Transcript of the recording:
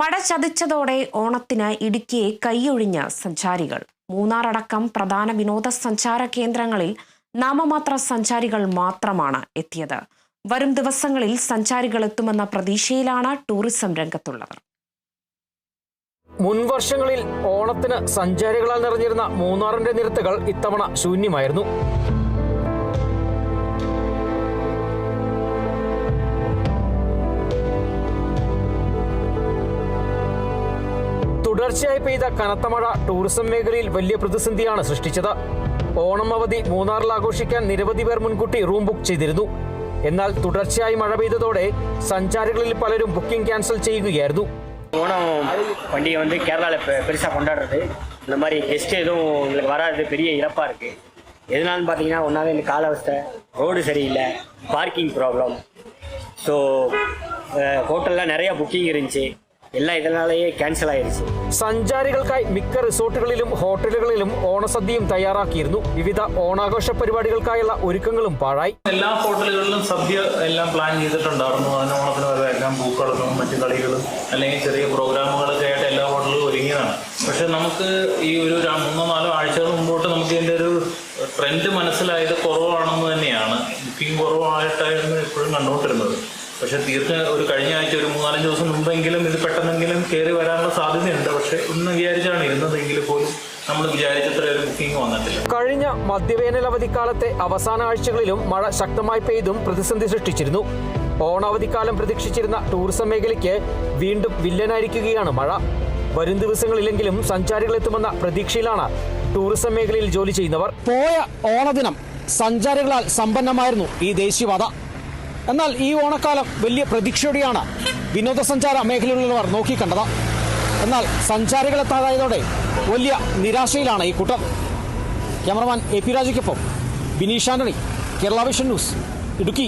മഴ ചതിച്ചതോടെ ഓണത്തിന് ഇടുക്കിയെ കൈയൊഴിഞ്ഞ സഞ്ചാരികൾ. മൂന്നാറടക്കം പ്രധാന വിനോദസഞ്ചാര കേന്ദ്രങ്ങളിൽ നാമമാത്ര സഞ്ചാരികൾ മാത്രമാണ് എത്തിയത്. വരും ദിവസങ്ങളിൽ സഞ്ചാരികൾ എത്തുമെന്ന പ്രതീക്ഷയിലാണ് ടൂറിസം രംഗത്തുള്ളവർ മുൻവർഷങ്ങളിൽ ഓണത്തിന് സഞ്ചാരികളാൽ നിറഞ്ഞിരുന്ന മൂന്നാറിന്റെ നിരത്തുകൾ ഇത്തവണ ശൂന്യമായിരുന്നു. തുടർച്ചയായി പെയ്ത കനത്ത മഴ ടൂറിസം മേഖലയിൽ വലിയ പ്രതിസന്ധിയാണ് സൃഷ്ടിച്ചത് ഓണം അവധി മൂന്നാറിൽ ആഘോഷിക്കാൻ നിരവധി പേർ മുൻകൂട്ടി റൂം ബുക്ക് ചെയ്തിരുന്നു എന്നാൽ തുടർച്ചയായി മഴ പെയ്തതോടെ சஞ்சாரிகளில் பலரும் புக்கிங் கேன்சல் ചെയ്യുകയായിരുന്നു ஓணம் பண்டிகை வந்து கேரளாவில் பெ பெருசாக கொண்டாடுறது இந்த மாதிரி கெஸ்ட் எதுவும் எங்களுக்கு வராது பெரிய இழப்பாக இருக்குது எதனாலும் பார்த்தீங்கன்னா ஒன்றாவது இந்த காலாவஸ்தை ரோடு சரியில்லை பார்க்கிங் ப்ராப்ளம் ஸோ ஹோட்டலில் நிறையா புக்கிங் இருந்துச்சு എല്ലാം ഇതിനാളെയേ ക്യാൻസൽ ആയിരിച്ചു. സഞ്ചാരികൾക്കായി മിക്ക റിസോർട്ടുകളിലും ഹോട്ടലുകളിലും ഓണസദ്യയും തയ്യാറാക്കിയിരുന്നു. വിവിധ ഓണാഘോഷ പരിപാടികൾക്കായുള്ള ഒരുക്കങ്ങളും പാഴായി. എല്ലാ ഹോട്ടലുകളിലും സദ്യ എല്ലാം പ്ലാൻ ചെയ്തിട്ടുണ്ടായിരുന്നു. അതിന് ഓണത്തിന് വരെ എല്ലാം പൂക്കളങ്ങളും മറ്റു കളികളും അല്ലെങ്കിൽ ചെറിയ പ്രോഗ്രാമുകളൊക്കെ ആയിട്ട് എല്ലാ ഹോട്ടലുകളും ഒരുങ്ങിയതാണ്. പക്ഷെ നമുക്ക് ഈ ഒരു മൂന്നോ നാലോ ആഴ്ചകൾ മുമ്പോട്ട് നമുക്ക് ഇതിന്റെ ഒരു ട്രെൻഡ് മനസ്സിലായത് കുറവാണെന്ന് തന്നെയാണ്. ബുക്കിംഗ് കുറവായിട്ടായിരുന്നു എപ്പോഴും കണ്ടുകൊണ്ടിരുന്നത്. പക്ഷെ തീർച്ച ഒരു കഴിഞ്ഞ ആഴ്ച ഒരു മൂന്നാലഞ്ച് ദിവസം മുമ്പെങ്കിലും ഇത് പെട്ടെന്നെങ്കിലും കയറി വരാനുള്ള സാധ്യതയുണ്ട്. പക്ഷെ ഒന്ന് വിചാരിച്ചാണ് ഇരുന്നതെങ്കിൽ പോലും നമ്മൾ വിചാരിച്ചത്ര ഒരു ബുക്കിംഗ് വന്നിട്ടില്ല. കഴിഞ്ഞ മധ്യവേനൽ അവധിക്കാലത്തെ അവസാന ആഴ്ചകളിലും മഴ ശക്തമായി പെയ്തും പ്രതിസന്ധി സൃഷ്ടിച്ചിരുന്നു. ഓണാവധിക്കാലം പ്രതീക്ഷിച്ചിരുന്ന ടൂറിസം മേഖലയ്ക്ക് വീണ്ടും വില്ലനായിരിക്കുകയാണ് മഴ. വരും ദിവസങ്ങളിലെങ്കിലും സഞ്ചാരികൾ എത്തുമെന്ന പ്രതീക്ഷയിലാണ് ടൂറിസം മേഖലയിൽ ജോലി ചെയ്യുന്നവർ. പോയ ഓണദിനം സഞ്ചാരികളാൽ സമ്പന്നമായിരുന്നു ഈ ദേശീയപാത. എന്നാൽ ഈ ഓണക്കാലം വലിയ പ്രതീക്ഷയോടെയാണ് വിനോദസഞ്ചാര മേഖലയിലുള്ളവർ നോക്കിക്കണ്ടത്. എന്നാൽ സഞ്ചാരികളെത്താതായതോടെ വലിയ നിരാശയിലാണ് ഈ കൂട്ടം. Cameraman A P രാജയ്ക്കൊപ്പം Bineesh Antony Kerala vision news Idukki.